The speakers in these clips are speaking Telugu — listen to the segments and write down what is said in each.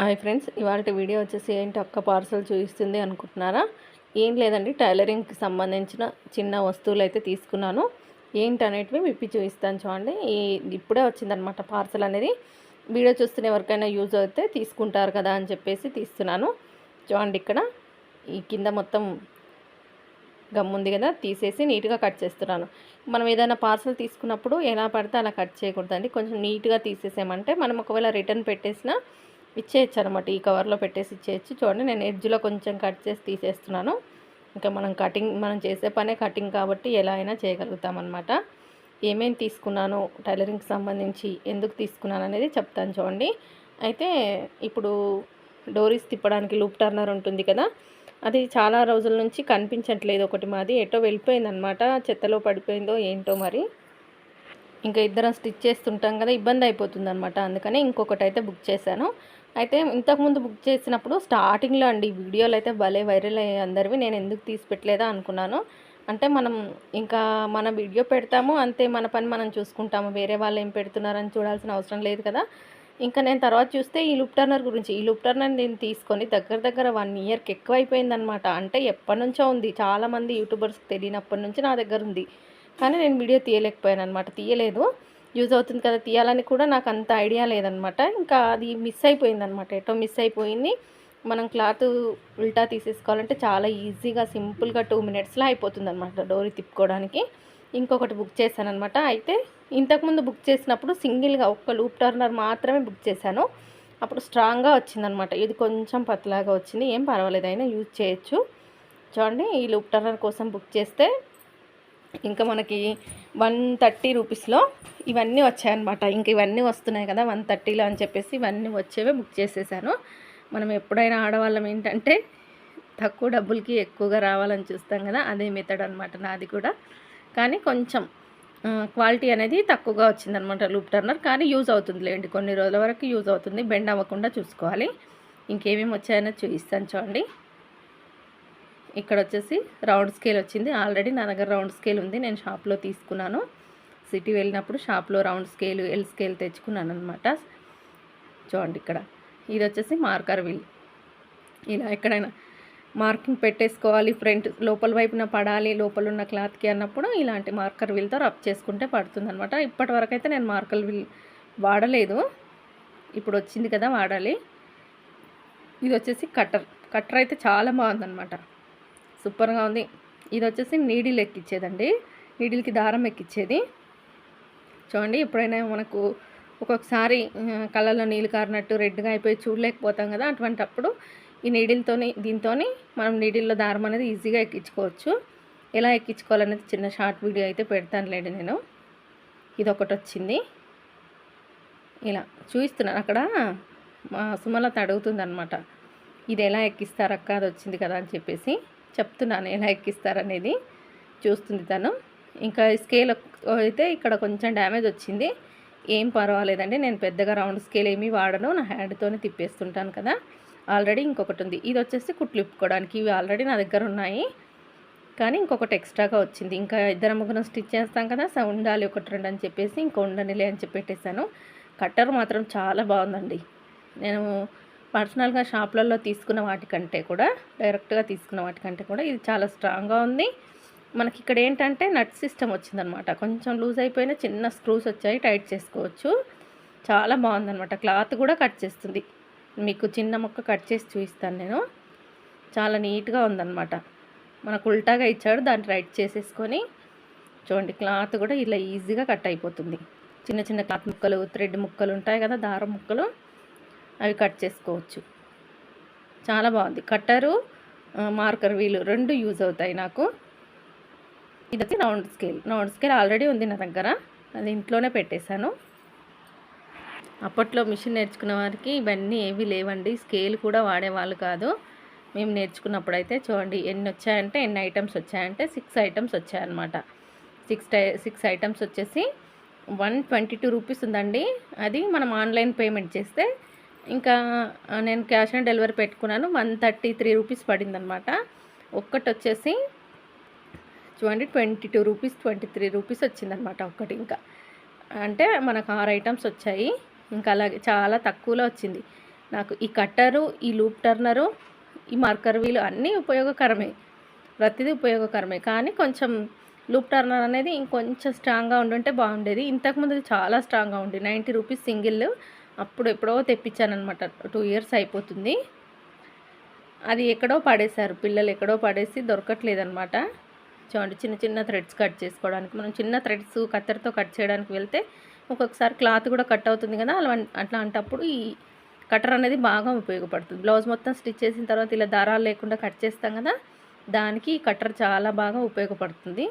హాయ్ ఫ్రెండ్స్ ఇవాళ వీడియో వచ్చేసి ఏంటి? ఒక్క పార్సల్ చూపిస్తుంది అనుకుంటున్నారా? ఏం లేదండి టైలరింగ్కి సంబంధించిన చిన్న వస్తువులు అయితే తీసుకున్నాను. ఏంటి అనేటివి విప్పి చూపిస్తాను చూడండి. ఈ ఇప్పుడే వచ్చిందనమాట పార్సల్ అనేది. వీడియో చూస్తున్న ఎవరికైనా యూజ్ అయితే తీసుకుంటారు కదా అని చెప్పేసి తీస్తున్నాను. చూడండి ఇక్కడ. ఈ కింద మొత్తం గమ్ ఉంది కదా తీసేసి నీట్గా కట్ చేస్తున్నాను. మనం ఏదైనా పార్సల్ తీసుకున్నప్పుడు ఎలా పడితే అలా కట్ చేయకూడదండి. కొంచెం నీట్గా తీసేసామంటే మనం ఒకవేళ రిటర్న్ పెట్టేసినా ఇచ్చేయచ్చు అనమాట ఈ కవర్లో పెట్టేసి ఇచ్చేయచ్చు. చూడండి నేను ఎడ్జ్లో కొంచెం కట్ చేసి తీసేస్తున్నాను. ఇంకా మనం కటింగ్ మనం చేసే పనే కటింగ్ కాబట్టి ఎలా అయినా చేయగలుగుతాం అనమాట ఏమేమి తీసుకున్నాను టైలరింగ్కి సంబంధించి ఎందుకు తీసుకున్నాను అనేది చెప్తాను చూడండి. అయితే ఇప్పుడు డోరీస్ తిప్పడానికి లూప్ టర్నర్ ఉంటుంది కదా అది చాలా రోజుల నుంచి కనిపించట్లేదు ఒకటి మాది. ఎటో వెళ్ళిపోయిందనమాట. చెత్తలో పడిపోయిందో ఏంటో మరి. ఇంకా ఇద్దరం స్టిచ్ చేస్తుంటాం కదా ఇబ్బంది అయిపోతుంది అనమాట అందుకని ఇంకొకటి అయితే బుక్ చేశాను. అయితే ఇంతకుముందు బుక్ చేసినప్పుడు స్టార్టింగ్లో అండి వీడియోలు అయితే భలే వైరల్ అయ్యాయి అందరివి. నేను ఎందుకు తీసి పెట్టలేదా అనుకున్నాను. అంటే మనం ఇంకా మన వీడియో పెడతాము అంతే మన పని మనం చూసుకుంటాము. వేరే వాళ్ళు ఏం పెడుతున్నారని చూడాల్సిన అవసరం లేదు కదా. ఇంకా నేను తర్వాత చూస్తే ఈ లుప్ టర్నర్ గురించి ఈ లుప్ టర్నర్ నేను తీసుకొని దగ్గర దగ్గర వన్ ఇయర్కి ఎక్కువ అయిపోయిందనమాట అంటే ఎప్పటి నుంచో ఉంది. చాలామంది యూట్యూబర్స్కి తెలియనప్పటి నుంచి నా దగ్గర ఉంది. కానీ నేను వీడియో తీయలేకపోయాను అనమాట తీయలేదు. యూజ్ అవుతుంది కదా తీయాలని కూడా నాకు అంత ఐడియా లేదనమాట. ఇంకా అది మిస్ అయిపోయిందనమాట ఎటో మిస్ అయిపోయింది. మనం క్లాత్ ఉల్టా తీసేసుకోవాలంటే చాలా ఈజీగా సింపుల్గా టూ మినిట్స్లో అయిపోతుంది అనమాట డోరీ తిప్పుకోవడానికి. ఇంకొకటి బుక్ చేశాను అనమాట అయితే ఇంతకుముందు బుక్ చేసినప్పుడు సింగిల్గా ఒక్క లూప్ టర్నర్ మాత్రమే బుక్ చేశాను. అప్పుడు స్ట్రాంగ్గా వచ్చిందనమాట. ఇది కొంచెం పతలాగా వచ్చింది ఏం పర్వాలేదు అయినా యూజ్ చేయొచ్చు. చూడండి ఈ లూప్ టర్నర్ కోసం బుక్ చేస్తే ఇంకా మనకి వన్ థర్టీ రూపీస్లో ఇవన్నీ వచ్చాయన్నమాట. ఇంక ఇవన్నీ వస్తున్నాయి కదా వన్ థర్టీలో అని చెప్పేసి ఇవన్నీ వచ్చేవే బుక్ చేసేసాను. మనం ఎప్పుడైనా ఆడవాళ్ళం ఏంటంటే తక్కువ డబ్బులకి ఎక్కువగా రావాలని చూస్తాం కదా అదే మెథడ్ అనమాట నాది కూడా. కానీ కొంచెం క్వాలిటీ అనేది తక్కువగా వచ్చిందనమాట లూప్ టర్నర్ కానీ యూజ్ అవుతుంది లేండి కొన్ని రోజుల వరకు యూజ్ అవుతుంది బెండ్ అవ్వకుండా చూసుకోవాలి. ఇంకేమేమి వచ్చాయో చూపిస్తాను చూడండి. వచ్చేసి రౌండ్ స్కేల్ వచ్చింది. ఆల్రెడీ నా దగ్గర రౌండ్ స్కేల్ ఉంది. నేను షాప్లో తీసుకున్నాను. సిటీ వెళ్ళినప్పుడు షాప్లో రౌండ్ స్కేల్ ఎల్ స్కేల్ తెచ్చుకున్నాను అనమాట చూడండి ఇక్కడ. ఇది వచ్చేసి మార్కర్ వీల్. ఇలా ఎక్కడైనా మార్కింగ్ పెట్టేసుకోవాలి. ఫ్రంట్ లోపల వైపున పడాలి. లోపల ఉన్న క్లాత్కి అన్నప్పుడు ఇలాంటి మార్కర్ వీల్తో రబ్ చేసుకుంటే పడుతుంది అనమాట ఇప్పటి వరకు అయితే నేను మార్కర్ వీల్ వాడలేదు. ఇప్పుడు వచ్చింది కదా వాడాలి. ఇది వచ్చేసి కట్టర్. కట్టర్ అయితే చాలా బాగుందన్నమాట. సూపర్గా ఉంది. ఇది వచ్చేసి నీడిల్ ఎక్కిచ్చేదండి. నీడిల్కి దారం ఎక్కిచ్చేది. చూడండి ఎప్పుడైనా మనకు ఒక్కొక్కసారి కళ్ళలో నీళ్ళు కారినట్టు రెడ్గా అయిపోయి చూడలేకపోతాం కదా అటువంటప్పుడు ఈ నీడిల్తోని దీంతో మనం నీడిల్లో దారం అనేది ఈజీగా ఎక్కించుకోవచ్చు. ఎలా ఎక్కించుకోవాలనేది చిన్న షార్ట్ వీడియో అయితే పెడతానులేండి నేను. ఇది ఒకటి వచ్చింది. ఇలా చూపిస్తున్నాను. అక్కడ మా సుమలత అడుగుతుంది అనమాట ఇది ఎలా ఎక్కిస్తారక్క? అది వచ్చింది కదా అని చెప్పేసి. చెప్తున్నాను ఎలా ఎక్కిస్తారనేది చూస్తుంది తను. ఇంకా స్కేల్ అయితే ఇక్కడ కొంచెం డ్యామేజ్ వచ్చింది. ఏం పర్వాలేదండి నేను పెద్దగా రౌండ్ స్కేల్ ఏమీ వాడను నా హ్యాండ్తోనే తిప్పేస్తుంటాను కదా. ఆల్రెడీ ఇంకొకటి ఉంది. ఇది వచ్చేసి కుట్లు ఇప్పుకోవడానికి. ఇవి ఆల్రెడీ నా దగ్గర ఉన్నాయి. కానీ ఇంకొకటి ఎక్స్ట్రాగా వచ్చింది. ఇంకా ఇద్దరు ముగ్గురం స్టిచ్ చేస్తాం కదా సో ఉండాలి ఒకటి రెండు అని చెప్పేసి ఇంకా ఉండనిలే అని చెప్పి పెట్టేశాను కట్టర్ మాత్రం చాలా బాగుందండి. నేను పర్సనల్గా షాప్లలో తీసుకున్న వాటికంటే కూడా డైరెక్ట్గా తీసుకున్న వాటికంటే కూడా ఇది చాలా స్ట్రాంగ్గా ఉంది. మనకి ఇక్కడ ఏంటంటే నట్ సిస్టమ్ వచ్చిందనమాట కొంచెం లూజ్ అయిపోయిన చిన్న స్క్రూస్ వచ్చాయి టైట్ చేసుకోవచ్చు. చాలా బాగుందనమాట క్లాత్ కూడా కట్ చేస్తుంది. మీకు చిన్న ముక్క కట్ చేసి చూపిస్తాను నేను. చాలా నీట్గా ఉందనమాట మనకు ఉల్టాగా ఇచ్చాడు దాన్ని రైట్ చేసేసుకొని చూడండి క్లాత్ కూడా ఇలా ఈజీగా కట్ అయిపోతుంది. చిన్న చిన్న క్లాత్ ముక్కలు థ్రెడ్ ముక్కలు ఉంటాయి కదా దారం ముక్కలు. అవి కట్ చేసుకోవచ్చు. చాలా బాగుంది. కట్టరు మార్కర్ వీలు రెండు యూజ్ అవుతాయి నాకు. ఇది వచ్చి round scale. Round scale already ఉంది నా దగ్గర. అది ఇంట్లోనే పెట్టేశాను. అప్పట్లో మిషన్ నేర్చుకున్న వారికి ఇవన్నీ ఏవి లేవండి. స్కేల్ కూడా వాడేవాళ్ళు కాదు. మేము నేర్చుకున్నప్పుడు అయితే చూడండి ఎన్ని వచ్చాయంటే ఎన్ని ఐటమ్స్ వచ్చాయంటే సిక్స్ ఐటమ్స్ వచ్చాయన్నమాట. సిక్స్ టై సిక్స్ ఐటమ్స్ వచ్చేసి వన్ ట్వంటీ టూ రూపీస్ ఉందండి. అది మనం ఆన్లైన్ పేమెంట్ చేస్తే ఇంకా నేను క్యాష్ ఆన్ డెలివరీ పెట్టుకున్నాను. వన్ థర్టీ త్రీ రూపీస్ పడిందనమాట. ఒక్కటి వచ్చేసి చూడండి twenty two rupees twenty three rupees వచ్చిందనమాట ఒక్కటి ఇంకా. అంటే మనకు ఆరు ఐటమ్స్ వచ్చాయి. ఇంకా అలాగే చాలా తక్కువలో వచ్చింది. నాకు ఈ కట్టరు ఈ లూప్ టర్నరు ఈ మార్కర్ వీలు అన్నీ ఉపయోగకరమే. ప్రతిదీ ఉపయోగకరమే. కానీ కొంచెం లూప్ టర్నర్ అనేది ఇంకొంచెం స్ట్రాంగ్గా ఉండుంటే బాగుండేది. ఇంతకుముందు చాలా స్ట్రాంగ్గా ఉండి. నైంటీ రూపీస్ సింగిల్ అప్పుడు ఎప్పుడో తెప్పించానమాట టూ ఇయర్స్ అయిపోతుంది. అది ఎక్కడో పడేశారు. పిల్లలు ఎక్కడో పడేసి దొరకట్లేదనమాట చూడండి చిన్న చిన్న థ్రెడ్స్ కట్ చేసుకోవడానికి. మనం చిన్న థ్రెడ్స్ కత్తెరతో కట్ చేయడానికి వెళ్తే ఒక్కొక్కసారి క్లాత్ కూడా కట్ అవుతుంది కదా. అలా అట్లాంటప్పుడు ఈ కటర్ అనేది బాగా ఉపయోగపడుతుంది. బ్లౌజ్ మొత్తం స్టిచ్ చేసిన తర్వాత ఇలా దారాలు లేకుండా కట్ చేస్తాం కదా. దానికి ఈ కటర్ చాలా బాగా ఉపయోగపడుతుంది.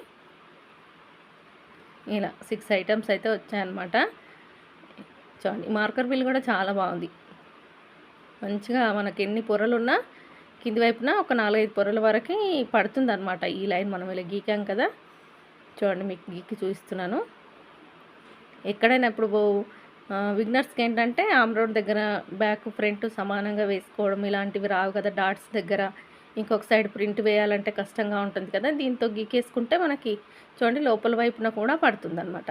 ఇలా సిక్స్ ఐటమ్స్ అయితే వచ్చాయన్నమాట. చూడండి మార్కర్ బిల్ కూడా చాలా బాగుంది. మంచిగా మనకి ఎన్ని పొరలు ఉన్నా కింది వైపున ఒక నాలుగైదు పొరల వరకు పడుతుంది అనమాట ఈ లైన్ మనం ఇలా గీకాం కదా. చూడండి మీకు గీకి చూపిస్తున్నాను. ఎక్కడైనా ఇప్పుడు విగ్నర్స్కి ఏంటంటే ఆమ్ రోడ్ దగ్గర బ్యాక్ ఫ్రంట్ సమానంగా వేసుకోవడం ఇలాంటివి రావు కదా. డాట్స్ దగ్గర ఇంకొక సైడ్ ప్రింట్ వేయాలంటే కష్టంగా ఉంటుంది కదా. దీంతో గీకేసుకుంటే మనకి చూడండి లోపల వైపున కూడా పడుతుంది అనమాట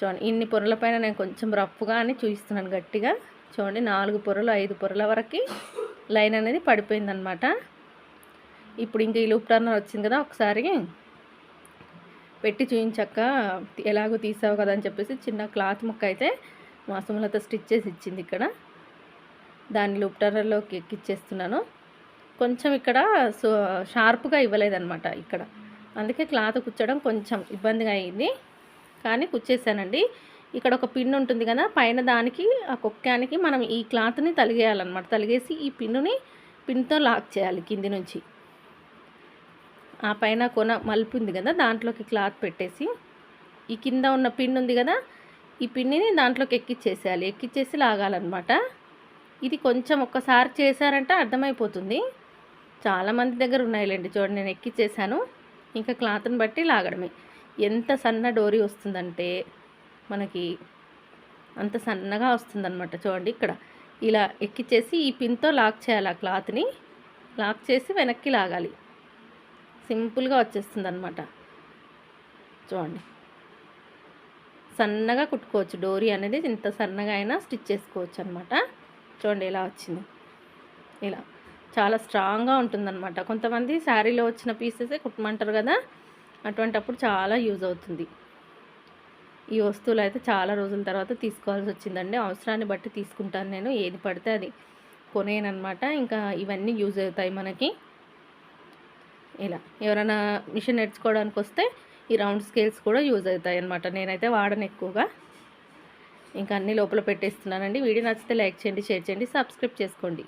చూడండి ఇన్ని పొరల పైన నేను కొంచెం రఫ్గా అని చూపిస్తున్నాను గట్టిగా. చూడండి నాలుగు పొరలు ఐదు పొరల వరకు లైన్ అనేది పడిపోయిందనమాట. ఇప్పుడు ఇంకా ఈ లూప్ టర్నర్ వచ్చింది కదా ఒకసారి పెట్టి చూయించాక ఎలాగో తీసావు కదా అని చెప్పేసి చిన్న క్లాత్ ముక్క అయితే మా సుమలత స్టిచ్ చేసి ఇచ్చింది ఇక్కడ. దాన్ని లూప్ టర్నర్లోకి ఎక్కిచ్చేస్తున్నాను. కొంచెం ఇక్కడ సో షార్ప్గా ఇవ్వలేదన్నమాట ఇక్కడ. అందుకే క్లాత్ కుచ్చడం కొంచెం ఇబ్బందిగా అయింది. కానీ కుచ్చేసానండి. ఇక్కడ ఒక పిన్ ఉంటుంది కదా పైన దానికి ఆ కుక్కానికి మనం ఈ క్లాత్ని తలిగేయాలన్నమాట. తలిగేసి ఈ పిన్నుని పిన్తో లాక్ చేయాలి కింది నుంచి. ఆ పైన కొన మలుపు ఉంది కదా దాంట్లోకి క్లాత్ పెట్టేసి. ఈ కింద ఉన్న పిన్ ఉంది కదా ఈ పిన్నిని దాంట్లోకి ఎక్కిచ్చేసేయాలి. ఎక్కిచ్చేసి లాగాలన్నమాట. ఇది కొంచెం ఒక్కసారి చేశారంటే అర్థమైపోతుంది. చాలామంది దగ్గర ఉన్నాయిలేండి చూడండి నేను ఎక్కిచ్చేసాను. ఇంకా క్లాత్ని బట్టి లాగడమే. ఎంత సన్న డోరీ వస్తుందంటే మనకి అంత సన్నగా వస్తుందన్నమాట. చూడండి ఇక్కడ. ఇలా ఎక్కిచ్చేసి ఈ పిన్తో లాక్ చేయాలి ఆ క్లాత్ని. లాక్ చేసి వెనక్కి లాగాలి. సింపుల్గా వచ్చేస్తుంది అనమాట చూడండి. సన్నగా కుట్టుకోవచ్చు. డోరీ అనేది ఇంత సన్నగా అయినా స్టిచ్ చేసుకోవచ్చు అనమాట చూడండి ఇలా వచ్చింది. ఇలా. చాలా స్ట్రాంగ్గా ఉంటుందన్నమాట. కొంతమంది శారీలో వచ్చిన పీసెసే కుట్టమంటారు కదా. అటువంటప్పుడు చాలా యూజ్ అవుతుంది. ఈ వస్తువులు అయితే చాలా రోజుల తర్వాత తీసుకోవాల్సి వచ్చిందండి. అవసరాన్ని బట్టి తీసుకుంటాను నేను. ఏది పడితే అది కొనేయనమాట ఇంకా ఇవన్నీ యూజ్ అవుతాయి మనకి. ఇలా ఎవరైనా మిషన్ నేర్చుకోవడానికి వస్తే ఈ రౌండ్ స్కేల్స్ కూడా యూజ్ అవుతాయి అనమాట నేనైతే వాడను ఎక్కువగా. ఇంకా అన్నీ లోపల పెట్టేస్తున్నానండి. వీడియో నచ్చితే లైక్ చేయండి షేర్ చేయండి సబ్స్క్రైబ్ చేసుకోండి.